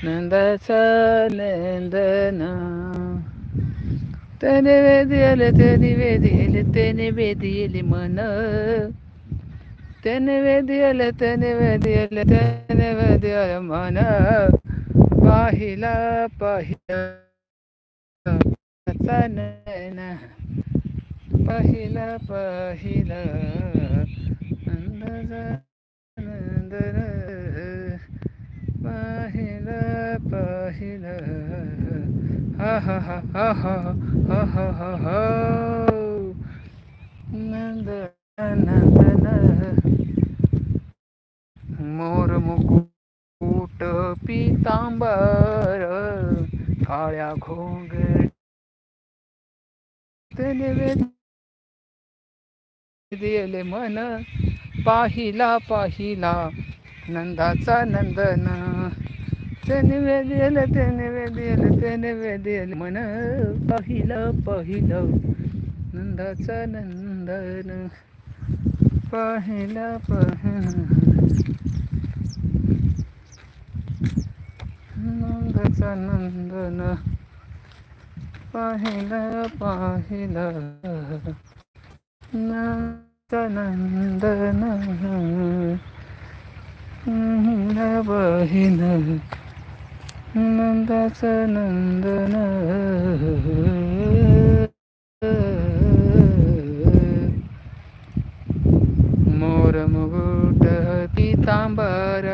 नंदाचा नंदन त्याने वेदिले त्याने वेदिले त्याने वेदिले मन त्याने वेदियल त्याने वेदियल त्याने वेदियल मन पाहिला पाहिला नयन पहिला पहिला नंदन नंदन पाहिलं पाहिलं. हा हा हा हा हा हा हा हा हा. नंदन. मोर मुकुट पितांबर. काळ्या घोंग दिले मन. पाहिला पाहिला. नंदाचा नंदन. त्याने वेदियल त्याने वेदियल त्याने वेदियल मन पाहिलं पहिलं. नंदाचा नंदन. पाहिला पाहिलं. नंदाचा नंदन. पाहिलं पाहिलं. नंदन. बहिन नंदाच नंदन. मोर मुकुट पितांबर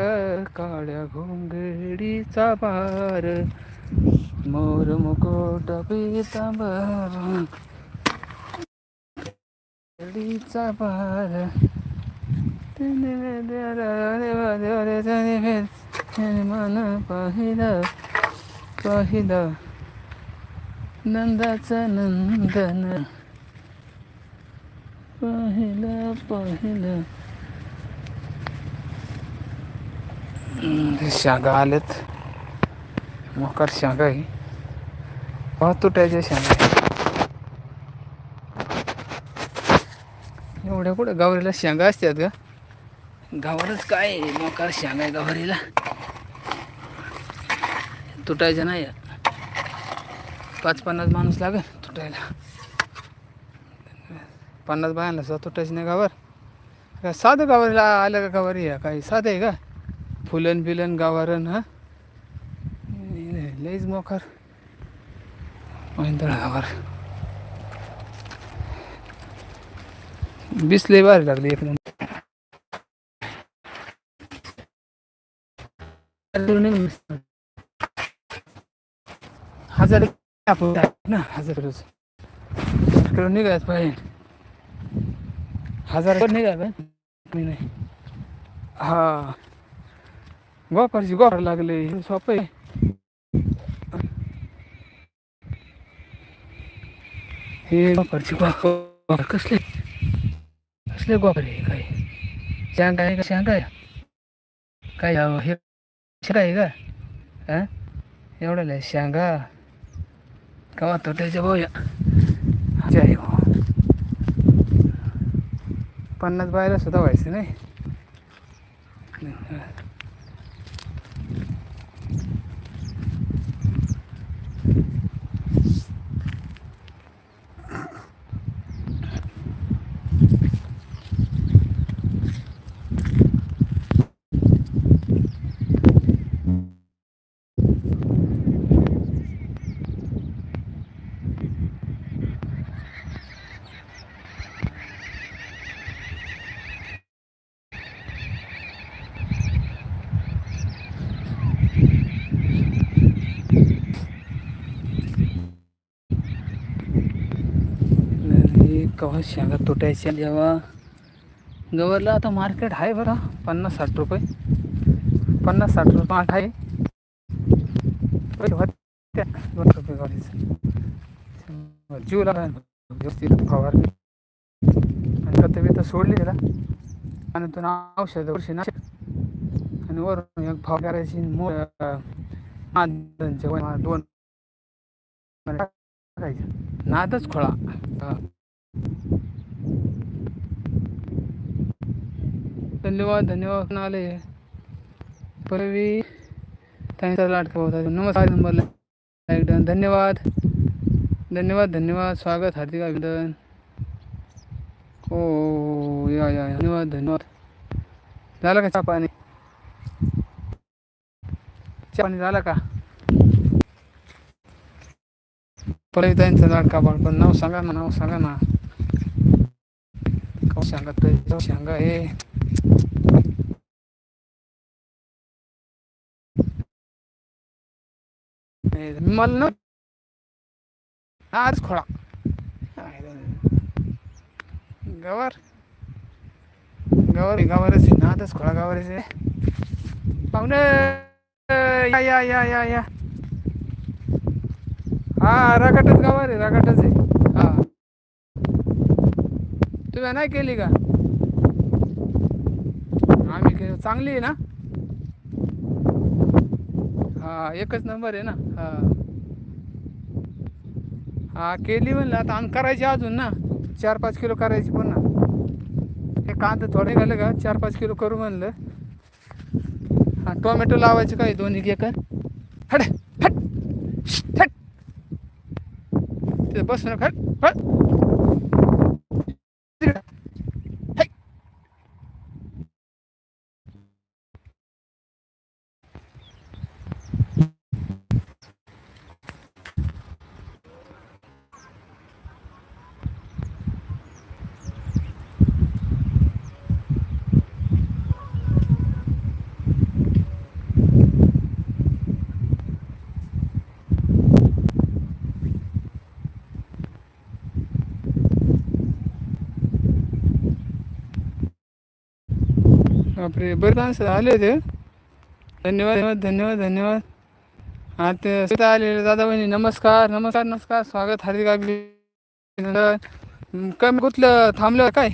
काळ्या घोंगडीचा बार मोर मुकुट पितांबर घोंगडीचा बार मन पाहिलं पाहिलं नंदाचं नंदन पाहिलं पाहिलं हम्म, शांगा आलेत मोकार शांगा आहे हा तुटायच्या शांगा आहे. एवढ्या कुठं गावरीला शेंगा असतात का गावालाच काय मोकार शान आहे गावारीला. तुटायचं नाही पाच पन्नास माणूस लागेल तुटायला. पन्नास बायांना सुद्धा तुटायचं नाही गावर का साधं गावारीला आलं का गावारी आहे काही साधं आहे का? फुलन बिलन गावारण हा लईच मोकार. महिंद्रा गावार. बीस लई भारी लागली एक नंबर. हजार आपण ना हजार रोज किलो निघायच पाहिजे हजार निघाय पाहिजे नाही हा गोपारची गोपार लागले हे सोपं आहे हे गोपारची गोपार कसले कसले गोपार आहे काय शेंगा आहे का शेंगा आहे काय हे मच्छर आहे का? एवढं एवढ्याला शांगा. का वाटतो त्याच्या भाऊया जय हो. पन्नास बाहेर सुद्धा व्हायचं नाही. आणि शेंगा तुटायच्या जेव्हा गवरला आता मार्केट आहे बरं पन्नास साठ रुपये पन्नास साठ रुपये आठ आहे दोन रुपये गाडीचं जीव लागला आणि फवारणी आणि खतं तर सोडली त्याला आणि तुला औषध वर्षी ना आणि वरून एक भाव करायची मो दोन दोन नादच खोळा धन्यवाद धन्यवाद. आले परवी त्यांचा लाटका होता नमस्कार नंबरला एकदम धन्यवाद. धन्यवाद धन्यवाद. स्वागत हार्दिक अभिनंदन. हो या या धन्यवाद धन्यवाद. झालं का चहा पाणी? चहा पाणी झालं का? परविताईंचा लाडका बाळपण नाव सांगा ना नाव सांगा ना. काव सांगा तर सांगा हे हे. मला ना आज खोळा. गवर. गवर गवारच ना आताच खोळा गवारच आहे पाहुणे! या या या या या. हा रगाटच गवार आहे रगाटच आहे. हा. तुम्ही नाही केली का? चांगली आहे ना? हा एकच नंबर आहे ना? हा. हा केली म्हणलं आता आणि करायची अजून ना? चार पाच किलो करायची पण ना? हे कांदा थोडे घालं का चार पाच किलो करू म्हणलं. हा टोमॅटो लावायचे काय दोन्ही एकर हट हट हट. ते बसून ना हट हट है. बापरे बरेच माणसं आले होते. धन्यवाद धन्यवाद धन्यवाद धन्यवाद. हा ते सुद्धा आलेले दादा बहिणी नमस्कार नमस्कार नमस्कार स्वागत हार्दिक अभिनंदन. कमी कुठलं थांबलं काय?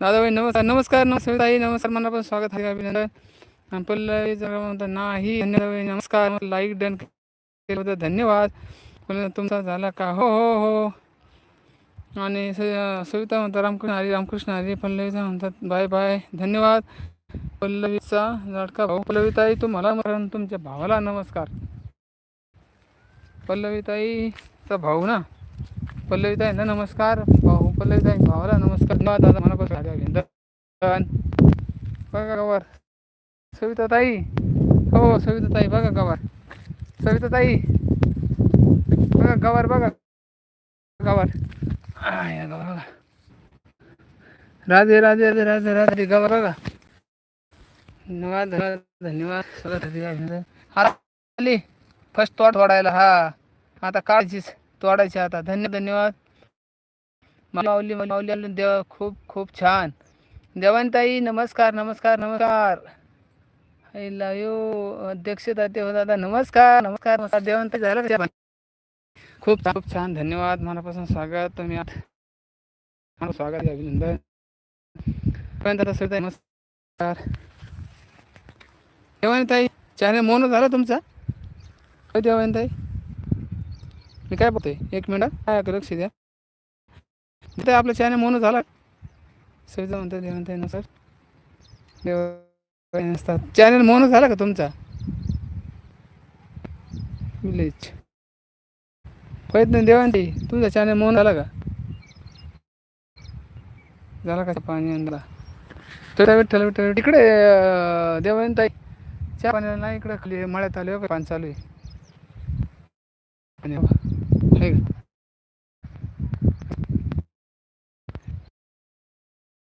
दादा बहिणी नमस्कार नमस्कार नमस्कार ताई नमस्कार मला पण स्वागत हार्दिक अभिनंदन. आणि पल्लवी जरा म्हणतात नाही धन्यवाद नमस्कार लाईक डन केलं धन्यवाद. तुमचा झाला का? हो हो हो. आणि स- सविता म्हणतात रामकृष्ण हरी रामकृष्ण हरी पल्लवीचा म्हणतात बाय बाय धन्यवाद. पल्लवीचा लाडका भाऊ. पल्लवीताई तुम्हाला मरण तुमच्या भावाला नमस्कार. पल्लवीताईचा भाऊ ना? पल्लवीताई ना नमस्कार. भाऊ पल्लवीताई भावाला नमस्कार. दादा मनापासून बघा गवार सविता ताई हो, हो सविता ताई बघा गवार सविता ताई बघा गवार बघा गवार आ, गवार बघा. राधे राधे राधे राधे राधे गवार बघा. धन्यवाद धन्यवाद धन्यवाद. स्वागत आली. फर्स्ट तोड तोडायला हा. आता काळजीच तोडायची आता. धन्य धन्यवाद. माऊली माऊली आली. देव खूप खूप छान. देवांताई नमस्कार नमस्कार नमस्कार. आय लव यू अध्यक्ष दाते हो दादा नमस्कार नमस्कार नमस्कार. देवंत झालं खूप खूप छान. धन्यवाद. मनापासून स्वागत. तुम्ही स्वागत अभिनंदन. नमस्कार. देवांताई चॅनल मोन झाला तुमचा? होय देवांताई मी काय बघतोय एक मिनिट काय लक्ष द्या. तिथे आपलं चॅनल मौन झाला. सविता म्हणतात देवांताई सर देव नसतात. चॅनल मोन झाला का तुमचा? विलेज होत नाही देवानताई तुमचा चॅनल मौन झाला का? झाला का? पाणी आणला. तर विठ्ठल विठ्ठल तिकडे देवानताई. चहा पाण्याला नाही इकडं खाली मळ्यात आले का पाणी चालू आहे.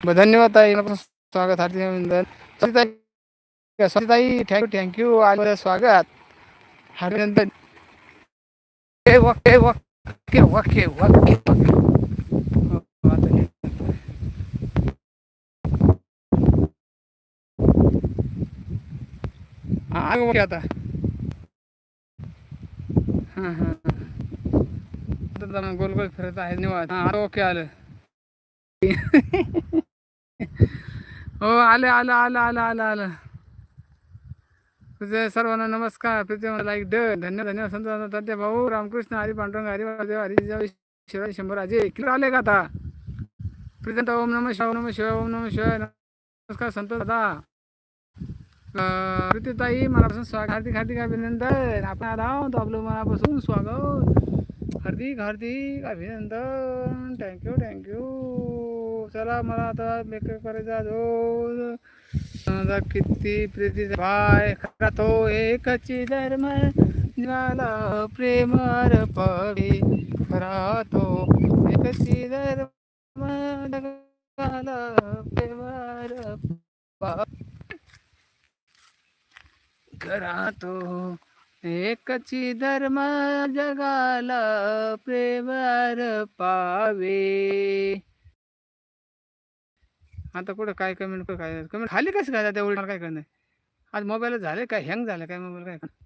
धन्यवाद ताई स्वागत हार्दिक अभिनंदन थँक्यू थँक्यू आलं स्वागत. अभिनंदन okay okay okay okay okay हो, आता हे. आग ओके आता. हां हां गोल गोल फिरत आहे निवाद हां आता ओके आलं. हो आलं आलं आलं आलं आलं आलं. तुझे सर्वांना नमस्कार. प्रीती लाईक ड धन्य धन्यवाद संत तात्या भाऊ रामकृष्ण हरी पांडुरंग हरी वादेव हरी शिवाय शंभर अजय किलो आले का आता? प्रीतंत ओम नम शिवाय ओम नम शिवाय ओम नम शिवाय. नमस्कार संत दादा. प्रीतीताई मनापासून स्वागत. हार्दिक हार्दिक अभिनंदन. आपण आला आहोत आपलं मनापासून स्वागत. हार्दिक हार्दिक अभिनंदन. थँक्यू थँक्यू चला मला आता मेकअप करायचा जो किती प्रीती बाय. खरा तो एकची धर्म. झाला प्रेम पडे खरा तो एकची धर्म. प्रेम प्रेमार तो एकची धर्म जगाला प्रेमार पावे आता कुठं काय कमेंट काय कमेंट खाली कसं काय त्या उलट काय करणार आज मोबाईल झाले काय हँग झालं काय? मोबाईल काय करणार?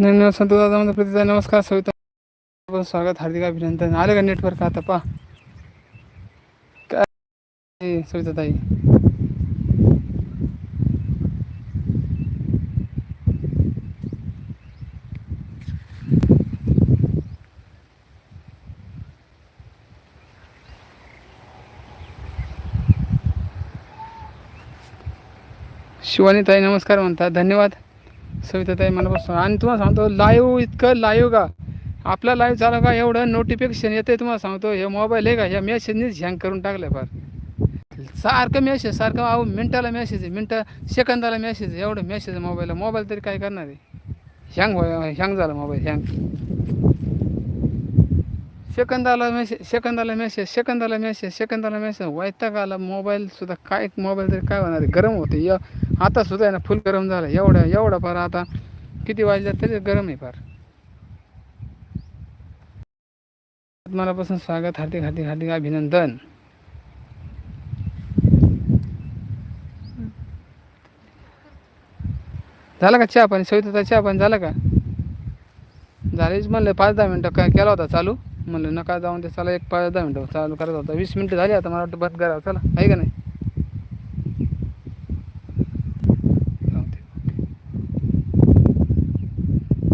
धन्यवाद संत दादा म्हणजे प्रतिदा नमस्कार सविता. स्वागत हार्दिक अभिनंदन. आले का नेटवर्क आता पा काय सविता ताई शिवानी ताई नमस्कार म्हणतात धन्यवाद. सविताताई मनापासून आणि तुम्हाला सांगतो लाईव्ह इतकं लाईव्ह का? आपला लाईव्ह झाला का एवढं नोटिफिकेशन येते तुम्हाला सांगतो हे मोबाईल आहे का? ह्या मेसेजनीच हँग करून टाकलं फार. सारखं मेसेज सारखं अहो मिनटाला मेसेज आहे मिनटं सेकंदाला मेसेज आहे एवढं मेसेज आहे मोबाईलला मोबाईल तरी काय करणार आहे? हँग हँग झाला मोबाईल हँग सेकंदाला मेसेज सेकंदाला मेसेज सेकंदाला मेसेज सेकंदाला मेसेज वैताग आला मोबाईलसुद्धा काय मोबाईल तरी काय होणार आहे? गरम होते य आता सुद्धा आहे ना फुल गरम झालं एवढं एवढं फार आता किती वाजल्या तरी गरम आहे फार. मनापासून स्वागत हार्दिक हार्दिक हार्दिक अभिनंदन. झालं का चहा पाणी? सविताचा चहा पाणी झालं का? झालेच म्हणलं पाच दहा मिनटं काय केला होता चालू. म्हणलं नका जाऊन ते चला एक पाच दहा मिनटं चालू करत होता. वीस मिनटं झाली आता मला वाटतं बंद करावं. चला आहे का नाही?